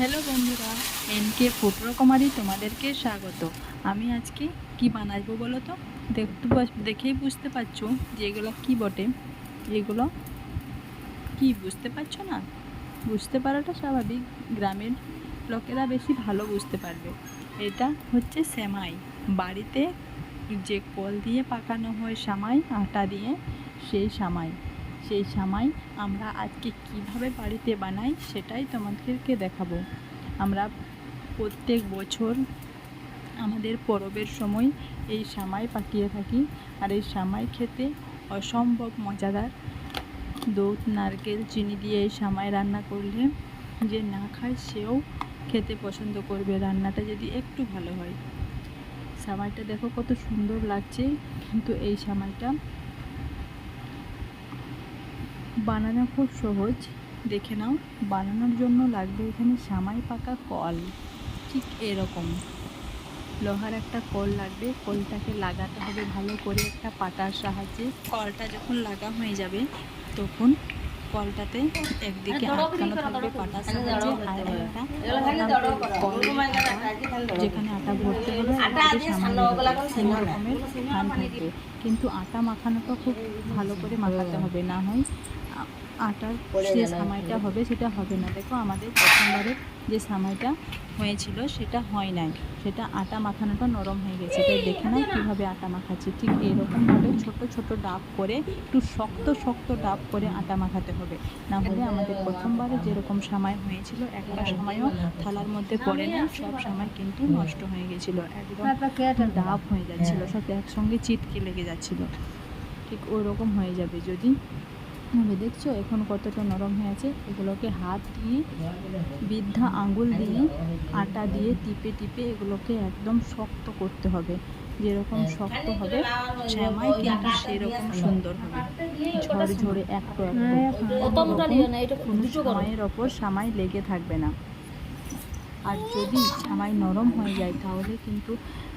Hello বন্ধুরা NK food রকমারি তোমাদেরকে স্বাগত। আমি আজকে কি বানাবো বলো তো? দেখতে দেখেই বুঝতে পারছ যে এগুলো কী বটে? এগুলো কি, বুঝতে পারছ না? বুঝতে পারাটা স্বাভাবিক, গ্রামের লোকেরা বেশি ভালো বুঝতে পারবে। এটা হচ্ছে সেমাই। বাড়িতে যে কল দিয়ে পাকানো হয় সামাই, আটা দিয়ে সেই সামাই। সেই সামাই আমরা আজকে কীভাবে বাড়িতে বানাই সেটাই তোমাদেরকে দেখাবো। আমরা প্রত্যেক বছর আমাদের পরবের সময় এই সামাই পাকিয়ে থাকি আর এই সামাই খেতে অসম্ভব মজাদার। দুধ, নারকেল, চিনি দিয়ে এই সামাই রান্না করলে যে না খায় সেও খেতে পছন্দ করবে। রান্নাটা যদি একটু ভালো হয়। সামাইটা দেখো কত সুন্দর লাগছে, কিন্তু এই সামাইটা বানানো খুব সহজ। দেখে নাও বানানোর জন্য লাগবে এখানে সামাই পাকা কল। ঠিক এরকম। লোহার একটা কল লাগবে। কলটাকে লাগাতে হবে ভালো করে একটা পাটার সাহায্যে। কলটা যখন লাগা হয়ে যাবে তখন কলটাতে একদিকে আটকানো থাকবে পাটার সাহায্যে। আর একটা যেখানে আটা ভরতে হবে থাকবে। কিন্তু আটা মাখানোটা খুব ভালো করে মাখাতে হবে না হয় আটার যে সামাইটা হবে সেটা হবে না। দেখো আমাদের প্রথমবারে যে সামাইটা হয়েছিল সেটা হয় নাই। সেটা আটা মাখানোটা নরম হয়ে গেছে। তাই দেখে নাও কীভাবে আটা মাখাচ্ছি। ঠিক এরকমভাবে ছোট ছোট ডাব করে একটু শক্ত শক্ত ডাব করে আটা মাখাতে হবে। না হলে আমাদের প্রথমবারে যেরকম সামাই হয়েছিল একটা সময়ও থালার মধ্যে পড়ে না। সব সময় কিন্তু নষ্ট হয়ে গেছিল। একদম ডাব হয়ে যাচ্ছিল। সব একসঙ্গে চিটকে লেগে যাচ্ছিল। ঠিক ওই রকম হয়ে যাবে। যদি হবে দেখছ এখন কতটা নরম হয়ে আছে এগুলোকে হাত দিয়ে বৃদ্ধা আঙ্গুল দিয়ে আটা দিয়ে টিপে টিপে এগুলোকে একদম শক্ত করতে হবে। যেরকম শক্ত হবে শ্যামাই কিন্তু সেরকম সুন্দর হবে। ঝরে ঝরে একটু একটু ওপর সামাই লেগে থাকবে না। আর যদি সামাই নরম হয়ে যায় তাহলে কিন্তু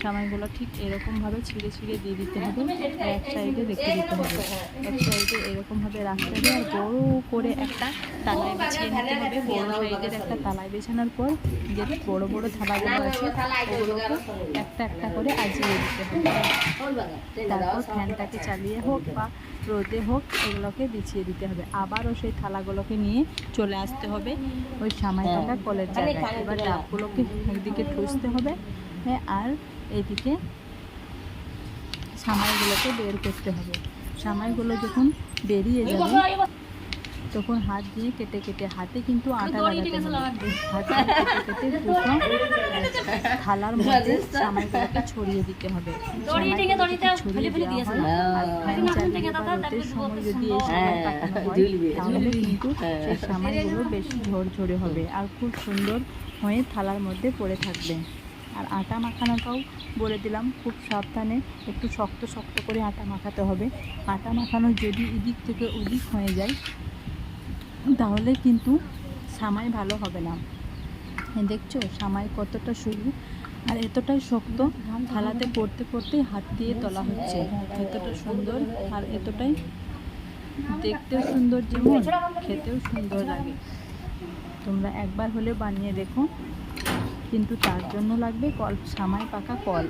সামাইগুলো ঠিক এরকমভাবে ছিঁড়ে ছিঁড়ে দিয়ে দিতে হবে। আর এক সাইডে রেখে দিতে হবে। এক সাইডে এরকমভাবে রাখতে হবে আর বড় করে একটা তালায় বিছিয়ে নিতে হবে। বড় সাইডের একটা তালায় বিছানোর পর যে বড় বড় থালাগুলো আছে, ওগুলোকে একটা একটা করে আজিয়ে দিতে হবে। তারপর ফ্যানটাকে চালিয়ে হোক বা রোদে হোক, এগুলোকে বিছিয়ে দিতে হবে। আবারও সেই থালাগুলোকে নিয়ে চলে আসতে হবে ওই সামাই থাকা কলের জায়গায়। এবার ডাবগুলোকে একদিকে ঠুসতে হবে হ্যাঁ আর এইদিকে সামাইগুলোকে বের করতে হবে। সামাইগুলো যখন বেরিয়ে যাবে তখন হাত দিয়ে কেটে কেটে হাতে কিন্তু আটা লাগাতে হবে। কেটে কেটে থালার মধ্যে সামাইগুলোকে ছড়িয়ে দিতে হবে। ছড়িয়ে দেওয়া হয়। সময় যদি এই কাটানো হয় তাহলে কিন্তু সেই সামাইগুলো বেশি ঝরঝরে হবে আর খুব সুন্দর হয়ে থালার মধ্যে পড়ে থাকবে। আর আটা মাখানোটাও বলে দিলাম, খুব সাবধানে একটু শক্ত শক্ত করে আটা মাখাতে হবে। আটা মাখানো যদি এদিক থেকে ওদিক হয়ে যায়, তাহলে কিন্তু সামাই ভালো হবে না। দেখছ, সামাই কতটা সরু আর এতটাই শক্ত থালাতে পড়তে পড়তে হাত দিয়ে তোলা হচ্ছে। এতটা সুন্দর আর এতটাই দেখতেও সুন্দর যেমন, খেতেও সুন্দর লাগে। তোমরা একবার হলে বানিয়ে দেখো। কিন্তু তার জন্য লাগবে কল সামাই পাকা কল।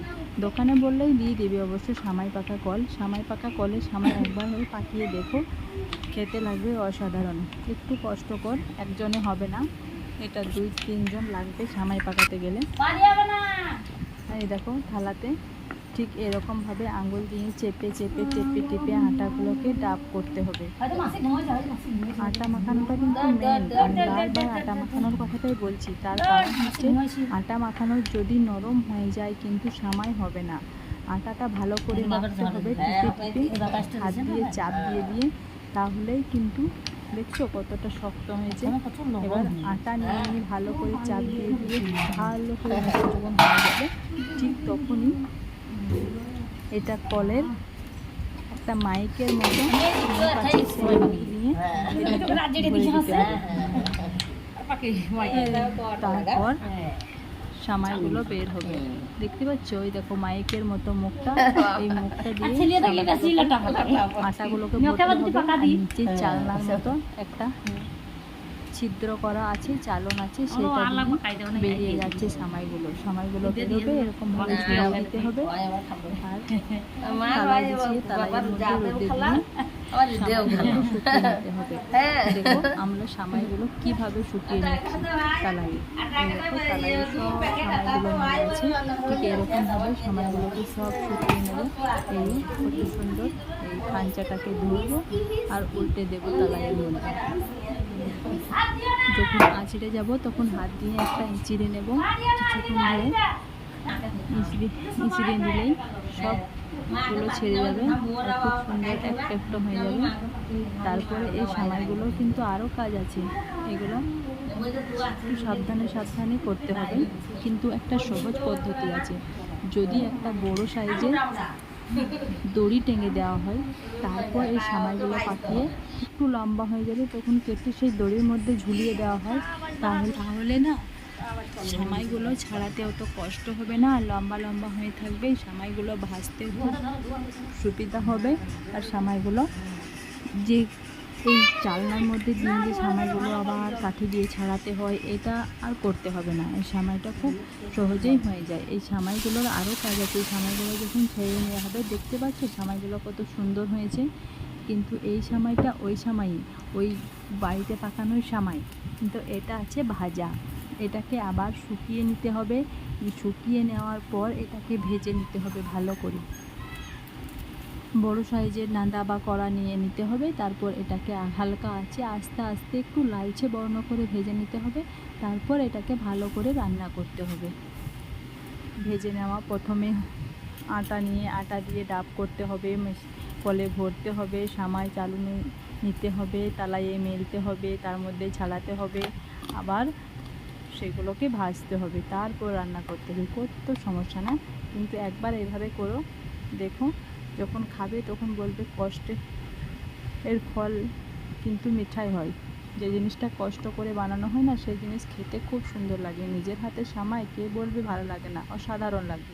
দোকানে বললেই দিয়ে দেবে অবশ্য সামাই পাকা কল। সামাই পাকা কলে সামাই একবার হয়ে পাকিয়ে দেখো খেতে লাগবে অসাধারণ। একটু কষ্টকর একজনে হবে না। এটা দুই তিনজন লাগবে সামাই পাকাতে গেলে। এই দেখো থালাতে ঠিক এরকমভাবে আঙুল দিয়ে চেপে চেপে টেপে টেপে আটাগুলোকে ডাব করতে হবে। আটা মাখানোটা কিন্তু মেন বারবার আটা মাখানোর কথাটাই বলছি। তার কারণ হচ্ছে আটা মাখানো যদি নরম হয়ে যায় কিন্তু সামাই হবে না। আটাটা ভালো করে মাখতে হবে টিপে টিপে হাত দিয়ে চাপ দিয়ে দিয়ে তাহলেই কিন্তু দেখছ কতটা শক্ত হয়েছে। এবার আটা নিয়ে নিয়ে ভালো করে চাপ দিয়ে দিয়ে ভালো করে যখন হয়ে যাবে ঠিক তখনই এটা কলের একটা মাইকের মতো। তারপর সামাইগুলো বের হবে দেখতে পাচ্ছ ওই দেখো মাইকের মতো মুখটা এই মুখটা দিয়ে লাটা আটাগুলোকে। নিচে চালনার মতো একটা ছিদ্র করা আছে চালন আছে সেটা বেরিয়ে যাচ্ছে সামাইগুলো। সামাইগুলো বেরোবে এরকম ভাবে ঝুলা দিতে হবে। আর তালা বিছিয়ে তালাইয়ের মধ্যে রোদে দিয়ে শুকিয়ে নিতে হবে। দেখো আমরা সামাইগুলো কীভাবে শুকিয়ে নিচ্ছি তালাই দেখো তালাইয়ে সব সামাইগুলো আছে ঠিক সামাইগুলোকে সব শুকিয়ে নেব। এই কত সুন্দর। খাঞ্চাটাকে ধরবো আর উল্টে দেবো তালাইয়ের মধ্যে। যখন আঁচড়ে যাব, তখন হাত দিয়ে একটা ইঁচিড়ে নেব, কিছুক্ষণ ধরে। ইঁচড়ে ইঁচড়ে নিলেই সবগুলো ছেড়ে যাবে খুব সুন্দর একটা হয়ে যাবে। তারপরে এই সামাইগুলো কিন্তু আরও কাজ আছে। এগুলো একটু সাবধানে সাবধানে করতে হবে। কিন্তু একটা সহজ পদ্ধতি আছে। যদি একটা বড় সাইজের দড়ি টেঙে দেওয়া হয়। তারপর এই সামাইগুলো পাঠিয়ে একটু লম্বা হয়ে গেলে তখন কেটে সেই দড়ির মধ্যে ঝুলিয়ে দেওয়া হয়। তাহলে তাহলে না, সামাইগুলো ছাড়াতে অত কষ্ট হবে না, আর লম্বা লম্বা হয়ে থাকবে। সামাইগুলো ভাজতে সুবিধা হবে। আর সামাইগুলো যে এই চালনার মধ্যে দিয়ে যে সামাইগুলো আবার কাঠি দিয়ে ছাড়াতে হয়, এটা আর করতে হবে না। এই সামাইটা খুব সহজেই হয়ে যায়। এই সামাইগুলোর আরও কাজ আছে। এই সামাইগুলো যখন ছেড়ে নেওয়া হবে, দেখতে পাচ্ছ সামাইগুলো কত সুন্দর হয়েছে? কিন্তু এই সামাইটা ওই সামাই, ওই বাড়িতে পাকানোই সামাই। কিন্তু এটা আছে ভাজা। এটাকে আবার শুকিয়ে নিতে হবে। শুকিয়ে নেওয়ার পর এটাকে ভেজে নিতে হবে ভালো করে। বড় সাইজের নাদা বা কড়া নিয়ে নিতে হবে। তারপর এটাকে হালকা আছে আস্তে আস্তে একটু লালচে বর্ণ করে ভেজে নিতে হবে। তারপর এটাকে ভালো করে রান্না করতে হবে। ভেজে নেওয়া প্রথমে আটা নিয়ে আটা দিয়ে ডাব করতে হবে কলে ভরতে হবে সামাই চালু নিতে হবে, তালাইয়ে মেলতে হবে, তার মধ্যে ছাড়াতে হবে, আবার সেগুলোকে ভাজতে হবে। তারপর রান্না করতে হবে। করতে সমস্যা না। কিন্তু একবার এভাবে করো, দেখো যখন খাবে তখন বলবে কষ্টে এর ফল কিন্তু মিঠাই হয়। যে জিনিসটা কষ্ট করে বানানো হয় না, সেই জিনিস খেতে খুব সুন্দর লাগে। নিজের হাতে সামায়, কে বলবে ভালো লাগে না, অসাধারণ লাগবে